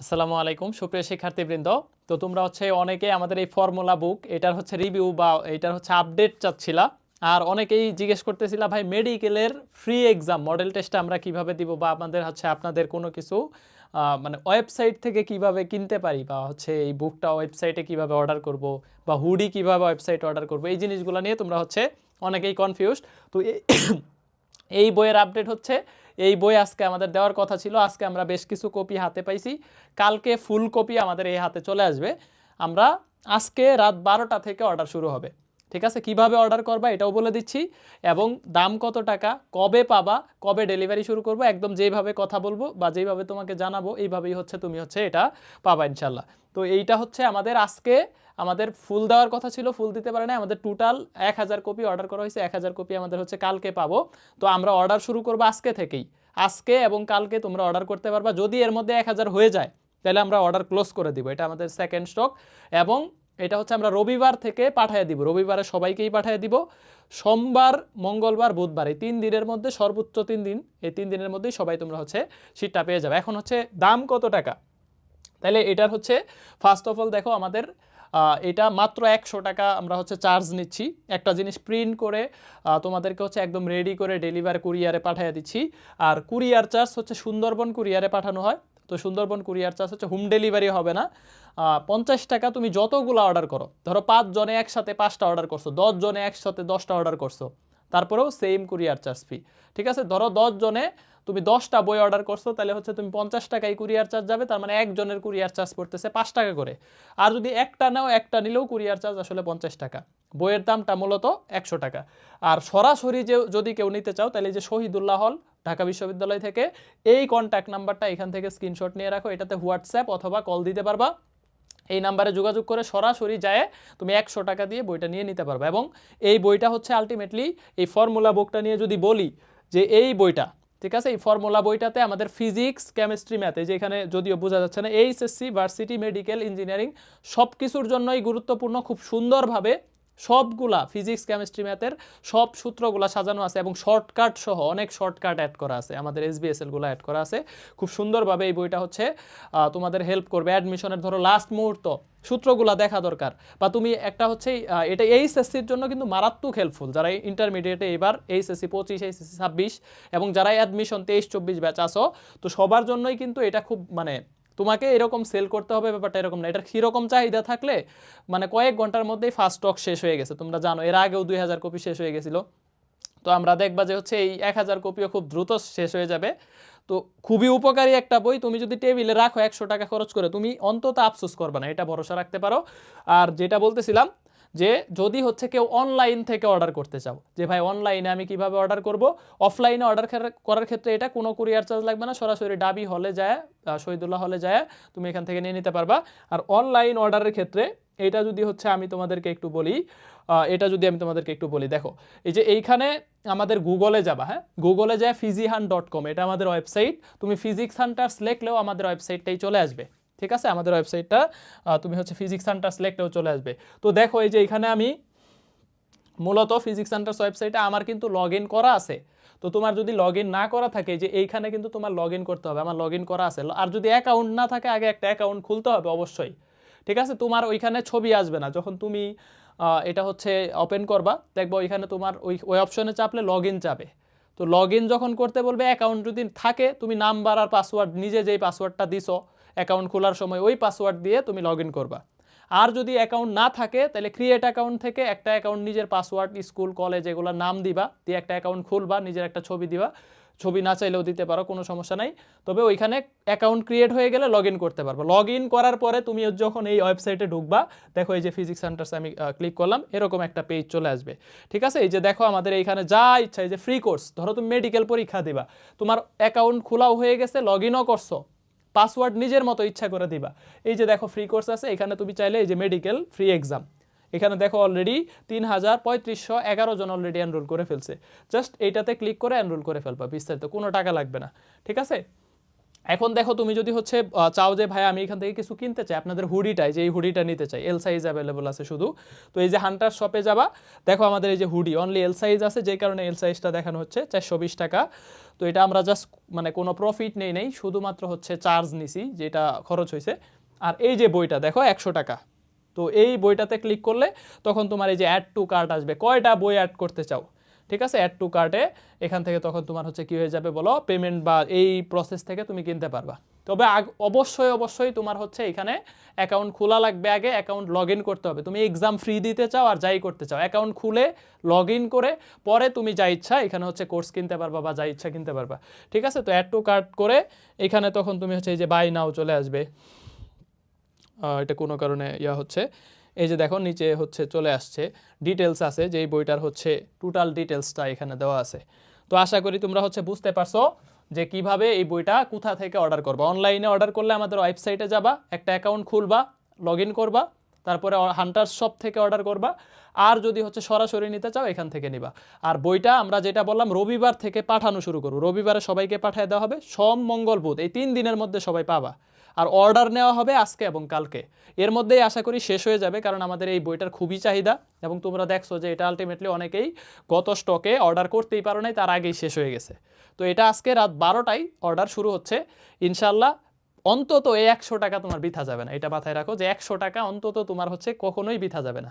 আসসালামু আলাইকুম, সুপ্রিয় শিক্ষার্থীবৃন্দ। তো তোমরা হচ্ছে অনেকে আমাদের এই ফর্মুলা বুক, এটার হচ্ছে রিভিউ বা এটার হচ্ছে আপডেট চাচ্ছিলা। আর অনেকেই জিজ্ঞেস করতেছিলা, ভাই, মেডিকেলের ফ্রি এক্সাম মডেল টেস্টটা আমরা কীভাবে দিব বা আমাদের হচ্ছে আপনাদের কোনো কিছু মানে ওয়েবসাইট থেকে কীভাবে কিনতে পারি বা হচ্ছে এই বুকটা ওয়েবসাইটে কীভাবে অর্ডার করব বা হুডি কীভাবে ওয়েবসাইটে অর্ডার করব? এই জিনিসগুলো নিয়ে তোমরা হচ্ছে অনেকেই কনফিউজড তো এই বইয়ের আপডেট হচ্ছে, এই বই আজকে আমাদের দেওয়ার কথা ছিল, আজকে আমরা বেশ কিছু কপি হাতে পাইছি, কালকে ফুল কপি আমাদের এই হাতে চলে আসবে, আমরা আজকে রাত বারোটা থেকে অর্ডার শুরু হবে, ঠিক আছে? কীভাবে অর্ডার করবা এটাও বলে দিচ্ছি, এবং দাম কত টাকা, কবে পাবা, কবে ডেলিভারি শুরু করব, একদম যেইভাবে কথা বলব বা যেইভাবে তোমাকে জানাব, এইভাবেই হচ্ছে, তুমি হচ্ছে এটা পাবা ইনশাল্লাহ তো এইটা হচ্ছে আমাদের আজকে আমাদের ফুল দেওয়ার কথা ছিল, ফুল দিতে পারে না আমাদের টোটাল এক হাজার কপি অর্ডার করা হয়েছে, এক হাজার কপি আমাদের হচ্ছে কালকে পাবো। তো আমরা অর্ডার শুরু করব আজকে থেকেই। আজকে এবং কালকে তোমরা অর্ডার করতে পারবা। যদি এর মধ্যে এক হাজার হয়ে যায়, তাহলে আমরা অর্ডার ক্লোজ করে দিব। এটা আমাদের সেকেন্ড স্টক এবং এটা হচ্ছে আমরা রবিবার থেকে পাঠিয়ে দিব। রবিবারে সবাইকেই পাঠিয়ে দিব। সোমবার, মঙ্গলবার, বুধবার, এই তিন দিনের মধ্যে সর্বোচ্চ তিন দিন, এই তিন দিনের মধ্যেই সবাই তোমরা হচ্ছে সিটটা পেয়ে যাবে। এখন হচ্ছে দাম কত টাকা? তাহলে এটার হচ্ছে ফার্স্ট অফ অল দেখো আমাদের এটা মাত্র একশো টাকা আমরা হচ্ছে চার্জ নিচ্ছি। একটা জিনিস প্রিন্ট করে তোমাদেরকে হচ্ছে একদম রেডি করে ডেলিভার কুরিয়ারে পাঠিয়ে দিচ্ছি। আর কুরিয়ার চার্জ হচ্ছে সুন্দরবন কুরিয়ারে পাঠানো হয়। তো সুন্দরবন কুরিয়ার চার্জ হচ্ছে হোম ডেলিভারি হবে না। পঞ্চাশ টাকা তুমি যতগুলো অর্ডার করো, ধরো পাঁচ জনে একসাথে পাঁচটা অর্ডার করছ দশ জনে একসাথে দশটা অর্ডার করছ। তারপরেও সেম কুরিয়ার চার্জ ফি ঠিক আছে? ধরো জনে তুমি দশটা বই অর্ডার করছ, তাহলে হচ্ছে তুমি পঞ্চাশ টাকায় কুরিয়ার চার্জ যাবে, তার মানে একজনের কুরিয়ার চার্জ পড়তেছে পাঁচ টাকা করে। আর যদি একটা নাও, একটা নিলেও কুরিয়ার চার্জ আসলে পঞ্চাশ টাকা। বইয়ের দামটা মূলত একশো টাকা। আর সরাসরি যে, যদি কেউ নিতে চাও, তাহলে যে শহীদুল্লাহ হল, ঢাকা বিশ্ববিদ্যালয় থেকে, এই কন্ট্যাক্ট নাম্বারটা এখান থেকে স্ক্রিনশট নিয়ে রাখো। এটাতে হোয়াটসঅ্যাপ অথবা কল দিতে পারবা। এই নাম্বারে যোগাযোগ করে সরাসরি যায়, তুমি একশো টাকা দিয়ে বইটা নিয়ে নিতে পারবে। এবং এই বইটা হচ্ছে আলটিমেটলি এই ফর্মুলা বুকটা নিয়ে যদি বলি যে এই বইটা, ঠিক আছে? এই ফর্মুলা বইটাতে আমাদের ফিজিক্স কেমিস্ট্রি ম্যাথে যেখানে যদিও বোঝা যাচ্ছে না, এইচএসসি ভার্সিটি মেডিকেল ইঞ্জিনিয়ারিং সব কিছুর জন্যই গুরুত্বপূর্ণ, খুব সুন্দরভাবে সবগুলা ফিজিক্স কেমিস্ট্রি ম্যাথের সব সূত্রগুলা সাজানো আছে এবং শর্টকাট সহ অনেক শর্টকাট অ্যাড করা আছে। আমাদের এসবিএসএলগুলো অ্যাড করা আছে। খুব সুন্দরভাবে এই বইটা হচ্ছে তোমাদের হেল্প করবে। অ্যাডমিশনের ধরো লাস্ট মুহূর্ত, সূত্রগুলা দেখা দরকার। বা তুমি একটা হচ্ছে এটা এইচএসসির জন্য কিন্তু মারাত্মক হেল্পফুল যারা ইন্টারমিডিয়েটে এবার এইচএসসি পঁচিশ এইচএসসি ছাব্বিশ এবং যারা অ্যাডমিশন তেইশ, চব্বিশ ব্যাচ আসো তো সবার জন্যই কিন্তু এটা খুব মানে তোমাকে এরকম সেল করতে হবে, ব্যাপারটা এরকম না। এটার কীরকম চাহিদা থাকলে মানে কয়েক ঘণ্টার মধ্যেই ফার্স্ট স্টক শেষ হয়ে গেছে। তোমরা জানো, এর আগেও দুই হাজার কপি শেষ হয়ে গেছিল। তো আমরা দেখবা যে হচ্ছে এই এক হাজার কপিও খুব দ্রুত শেষ হয়ে যাবে। তো খুবই উপকারী একটা বই। তুমি যদি টেবিলে রাখো একশো টাকা খরচ করে, তুমি অন্তত আফসোস করবে না, এটা ভরসা রাখতে পারো। আর যেটা বলতেছিলাম যে যদি হচ্ছে কেউ অনলাইন থেকে অর্ডার করতে চাও, যে ভাই অনলাইনে আমি কীভাবে অর্ডার করব? অফলাইনে অর্ডার করার ক্ষেত্রে এটা কোনো কুরিয়ার চার্জ লাগবে না, সরাসরি ডাবি হলে যায় শহীদুল্লাহ হলে যায়, তুমি এখান থেকে নিয়ে নিতে পারবা। আর অনলাইন অর্ডারের ক্ষেত্রে এটা যদি হচ্ছে আমি তোমাদেরকে একটু বলি এটা যদি আমি তোমাদেরকে একটু বলি, দেখো, এই যে এইখানে আমাদের গুগলে যাবা হ্যাঁ? গুগলে যায় ফিজিহান ডট কম এটা আমাদের ওয়েবসাইট তুমি ফিজিক্স হান্টার্স লেখলেও আমাদের ওয়েবসাইটটাই চলে আসবে। ঠিক আছে? আমাদের ওয়েবসাইটটা তুমি হচ্ছে ফিজিক্স হান্টার্স লেখলেও চলে আসবে। তো দেখো, এই যে এখানে আমি মূলত ফিজিক্স সেন্টার্স ওয়েবসাইটে আমার কিন্তু লগ করা আছে। তো তোমার যদি লগ না করা থাকে যে এইখানে কিন্তু তোমার লগ করতে হবে, আমার লগ করা আছে। আর যদি অ্যাকাউন্ট না থাকে, আগে একটা অ্যাকাউন্ট খুলতে হবে অবশ্যই। ঠিক আছে? তোমার ওইখানে ছবি আসবে না। যখন তুমি এটা হচ্ছে ওপেন করবা, দেখবা ওইখানে তোমার ওই ওই অপশনে চাপলে লগ ইন যাবে। তো লগ যখন করতে বলবে অ্যাকাউন্ট যদি থাকে, তুমি নাম্বার আর পাসওয়ার্ড নিজে যেই পাসওয়ার্ডটা দিছো অ্যাকাউন্ট খোলার সময় ওই পাসওয়ার্ড দিয়ে তুমি লগ করবা। আর যদি অ্যাকাউন্ট না থাকে, তাহলে ক্রিয়েট অ্যাকাউন্ট থেকে একটা অ্যাকাউন্ট নিজের পাসওয়ার্ড, স্কুল কলেজ এগুলোর নাম দিবা, দিয়ে একটা অ্যাকাউন্ট খুলবা, নিজের একটা ছবি দিবা। ছবি না চাইলেও দিতে পারো, কোনো সমস্যা নাই। তবে ওইখানে অ্যাকাউন্ট ক্রিয়েট হয়ে গেলে লগ করতে পারব। লগ করার পরে তুমি যখন এই ওয়েবসাইটে ঢুকবা, দেখো এই যে ফিজিক্স সেন্টার্স আমি ক্লিক করলাম, এরকম একটা পেজ চলে আসবে। ঠিক আছে? এই যে দেখো আমাদের এইখানে যা ইচ্ছা, এই যে ফ্রি কোর্স ধরো তুমি মেডিকেল পরীক্ষা দিবা। তোমার অ্যাকাউন্ট খোলাও হয়ে গেছে লগ ইনও করছ। পাসওয়ার্ড নিজের মতো ইচ্ছা করে দিবা। এই যে দেখো ফ্রি কোর্স আছে, এখানে তুমি চাইলে এই যে মেডিকেল ফ্রি এক্সাম এখানে দেখো অলরেডি তিন হাজার পঁয়ত্রিশশো এগারো জন অলরেডি এনরোল করে ফেলছে। জাস্ট এইটাতে ক্লিক করে এনরোল করে ফেলবা, বিস্তারিত, কোনো টাকা লাগবে না। ঠিক আছে? এখন দেখো তুমি যদি হচ্ছে চাও যে ভাই আমি এখান থেকে কিছু কিনতে চাই, আপনাদের হুডিটাই, যে এই হুডিটা নিতে চাই এল সাইজ অ্যাভেলেবল আছে শুধু। তো এই যে হান্টার শপে যাবা, দেখো আমাদের এই যে হুডি অনলি এল সাইজ আছে, যে কারণে এল সাইজটা দেখানো হচ্ছে, চারশো বিশ টাকা। তো এটা আমরা জাস্ট মানে কোনো প্রফিট নেই নেই, শুধুমাত্র হচ্ছে চার্জ নিছি, যেটা খরচ হয়েছে। আর এই যে বইটা, দেখো একশো টাকা। তো এই বইটাতে ক্লিক করলে তখন তোমার এই যে অ্যাড টু কার্ট আসবে। কয়টা বই অ্যাড করতে চাও? ঠিক আছে? অ্যাড টু কার্টে এখান থেকে তখন তোমার হচ্ছে কী হয়ে যাবে বলো? পেমেন্ট বা এই প্রসেস থেকে তুমি কিনতে পারবা। তবে অবশ্যই অবশ্যই তোমার হচ্ছে এখানে অ্যাকাউন্ট খোলা লাগবে আগে অ্যাকাউন্ট লগ করতে হবে। তুমি এক্সাম ফ্রি দিতে চাও আর যাই করতে চাও। অ্যাকাউন্ট খুলে লগ করে পরে তুমি যা ইচ্ছা এখানে হচ্ছে কোর্স কিনতে পারবা বা যা ইচ্ছা কিনতে পারবা। ঠিক আছে? তো অ্যাড টু কার্ট করে এখানে তখন তুমি হচ্ছে এই যে বাই নাও চলে আসবে। এটা কোনো কারণে ইয়া হচ্ছে। এই যে দেখো, নিচে হচ্ছে চলে আসছে ডিটেলস আছে যে বইটার হচ্ছে টোটাল ডিটেলসটা এখানে দেওয়া আছে। তো আশা করি তোমরা হচ্ছে বুঝতে পারছ যে কীভাবে এই বইটা কোথা থেকে অর্ডার করবা। অনলাইনে অর্ডার করলে আমাদের ওয়েবসাইটে যাবা, একটা অ্যাকাউন্ট খুলবা লগ করবা, তারপরে হান্টার শপ থেকে অর্ডার করবা, আর যদি হচ্ছে সরাসরি নিতে চাও, এখান থেকে নিবা। আর বইটা আমরা যেটা বললাম, রবিবার থেকে পাঠানো শুরু করব। রবিবারে সবাইকে পাঠিয়ে দেওয়া হবে। সোম, মঙ্গল, বুধ, এই তিন দিনের মধ্যে সবাই পাবা। আর অর্ডার নেওয়া হবে আজকে এবং কালকে। এর মধ্যেই আশা করি শেষ হয়ে যাবে, কারণ আমাদের এই বইটার খুবই চাহিদা এবং তোমরা দেখছ যে এটা আলটিমেটলি অনেকেই গত স্টকে অর্ডার করতেই পারো নাই, তার আগেই শেষ হয়ে গেছে। তো এটা আজকে রাত বারোটায় অর্ডার শুরু হচ্ছে। ইনশাল্লাহ অন্তত এই একশো টাকা তোমার বৃথা যাবে না। এটা মাথায় রাখো যে একশো টাকা অন্তত তোমার হচ্ছে কখনোই বৃথা যাবে না।